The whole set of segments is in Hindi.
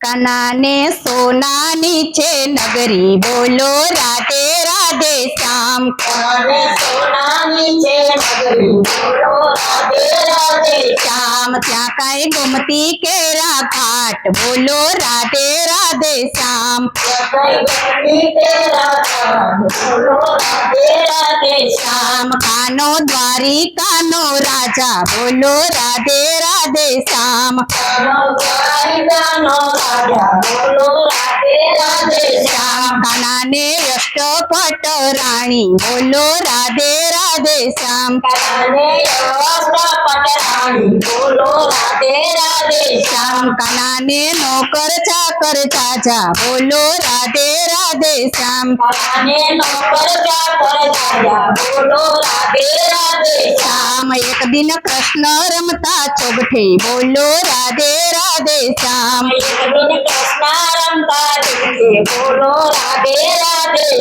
कनाने सोना नीचे नगरी बोलो राधे राधे श्याम। कनाने सोना नीचे नगरी बोलो राधे राधे श्याम। क्या कहे गोमती केरा घाट बोलो राधे राधे श्याम। क्या कहे गोमती केरा घाट बोलो राधे श्याम कानो द्वारी कानो राजा बोलो राधे राधे श्याम कानाने व्यस्त पट राणी बोलो राधे राधे श्याम बोलो राधे राधे काना ने नौकर चाकर चाचा। बोलो राधे राधे श्याम। नौकर चाकर बोलो राधे राधे श्याम। एक दिन कृष्ण रमता चौगठे। बोलो राधे राधे श्याम।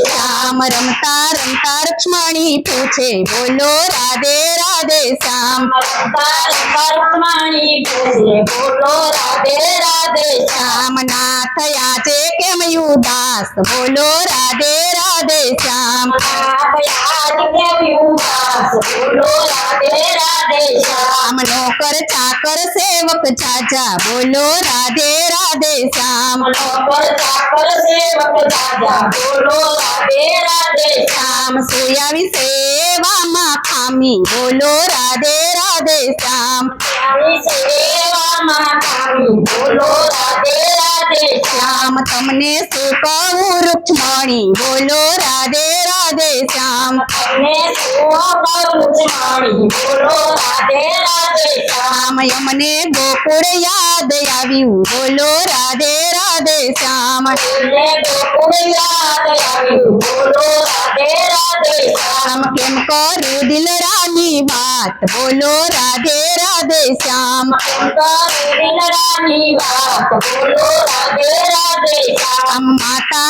श्याम। रमता रमता रक्ष्मणी पूछे। बोलो राधे राधे श्याम। रमता रमता लक्ष्मणी पूछे। बोलो राधे રાધે રાધે શ્યામ પરમાણી બોલે બોલો રાધે રાધે શ્યામ ના થયા છે કેમ ઉદાસ બોલો રાધે રાધે શ્યામ આપ યાદ કેવ્યું દાસ બોલો રાધે રાધે શ્યામ શ્યામ નોકર ચાકર સેવક ચાચા બોલો રાધે राधे श्याम। बोलो राधे राधे श्याम सोयावी सेवा खामी बोलो राधे राधे श्याम। राधे राधे श्याम, तमने सुपाऊ रुक्मणी। बोलो राधे राधे श्याम। बोलो राधे राधे श्याम, यमने गोकुड़ याद आवी। बोलो రాధే రాధే శ్యామ हम किनको रुदिल रानी बात बोलो राधे राधे श्याम हम माता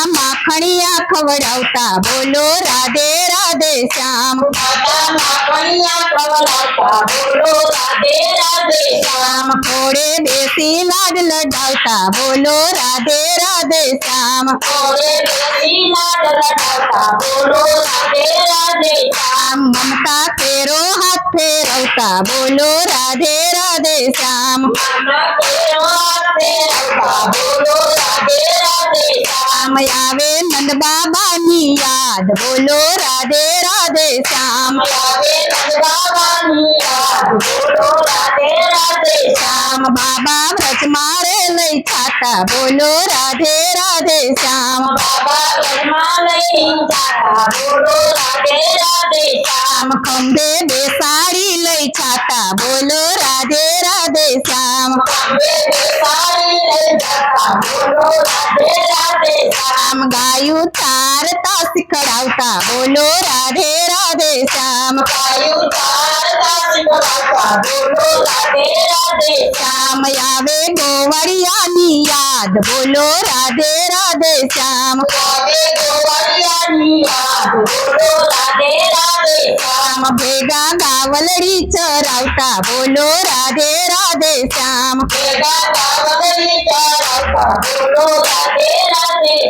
કેમ કરું દિલરાની વાત બોલો રાધે રાધે શ્યામ વિનરાની વાત બોલો રાધે રાધે શ્યામ શ્યામ માતા માખણિયા ખવડાવતા બોલો રાધે રાધે શ્યામ માતા માખણિયા ખવડાવતા બોલો રાધે રાધે શ્યામ શ્યામ ઘોડે બેસી લાડ લડાવતા બોલો રાધે રાધે શ્યામ ઓરે બેસી લાડ લડાવતા બોલો રાધે રાધે શ્યામ શ્યામ મમતા ફેરો હાથ ફેરવતા બોલો રાધે રાધે શ્યામ માતા તેરો હાથે રવતા બોલો રાધે રાધે श्याम आवे नंद बाबा नी याद। बोलो राधे राधे श्याम। आवे नंद बाबा नी याद। बोलो राधे राधे श्याम। बाबा व्रज मारे लई छाता बोलो राधे राधे श्याम। बाबा व्रज मारे छाता बोलो राधे राधे श्याम। खंबे बेसारी लई छाता। बोलो राधे राधे श्याम। खंबे बेसारी श्याम गाय उतारता सिखड़ावता बोलो राधे राधे श्याम। राधे श्याम। आवे गोवरिया याद बोलो राधे राधे श्याम। श्याम भेगा गावलडीच रावता बोलो राधे राधे श्याम।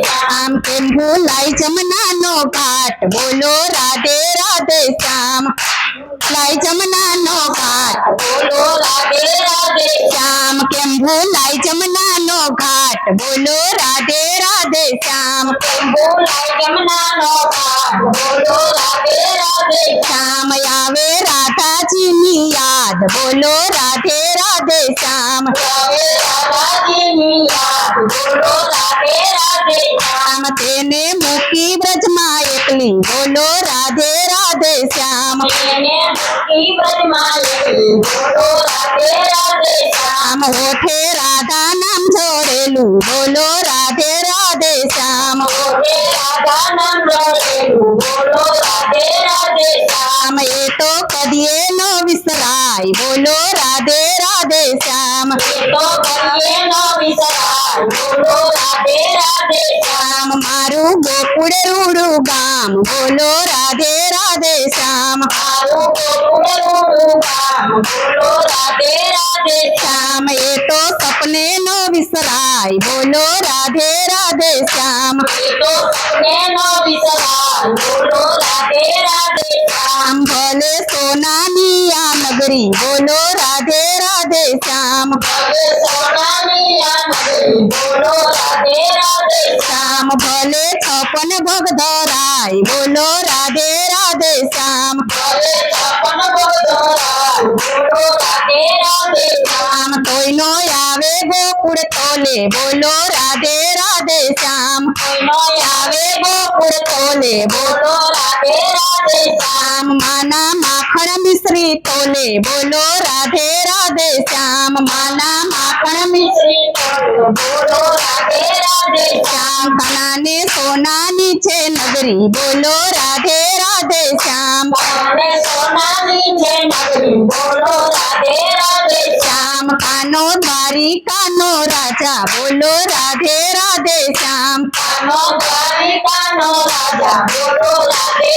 श्याम भुलाई जमनानो घाट बोलो राधे राधे श्याम लाई जमनानो घाट बोलो राधे राधे श्याम केम्भू लाई जमनानो घाट बोलो राधे राधे राधे श्याम बोला बोलो राधे राधे श्याम आवे राधा जी नी याद बोलो राधे राधे श्याम। राधा जी नी याद बोलो राधे राधे श्याम तेने मुखी ब्रज मायकली बोलो राधे राधे श्याम। तेने मुखी ब्रज बोलो राधे होठे राधा नाम जोड़ेलू। बोलो राधे राधे श्याम। होठे राधा नाम जोड़ेलू। बोलो राधे राधे श्याम। ये तो कदिए नो विसराय। बोलो राधे राधे श्याम। ये तो कदिए बोलो राधे राधे श्याम। मारू गोकुड़ रूड़ू गाम। बोलो राधे राधे श्याम। बोलो राधे राधे श्याम। ये तो सपने नो विसराय। बोलो राधे राधे श्याम। ये तो सपने नो विसराय। बोलो राधे राधे শ্যাম ভোলে সোনামিয়া নগরী। বলো রাধে রাধে শ্যাম। ভোলে সোনামিয়া নগরী। বলো রাধে রাধে শ্যাম। ভোলে ছপন ভোগ ধরাই বলো রাধে রাধে শ্যাম। ভোলে ছপন ভোগ ধরাই বলো রাধে রাধে শ্যাম। তোই নয় আবে গোকুড় তোলে। বলো রাধে রাধে শ্যাম। তোই নয় আবে গোকুড় তোলে। বলো রাধে મિશ્રી તોલે બોલો, રાધે રાધે, શ્યામ, માના, માખણ મિશ્રી શ્રી બોલો, રાધે રાધે, શ્યામ કાનાને સોનાની છે નગરી, બોલો, રાધે રાધે, શ્યામ સોનાની છે બોલો, રાધે રાધે, શ્યામ, કાનો દ્વારિકાનો રાજા, બોલો, રાધે રાધે, શ્યામ, કાનો દ્વારિકાનો રાજા, બોલો, રાધે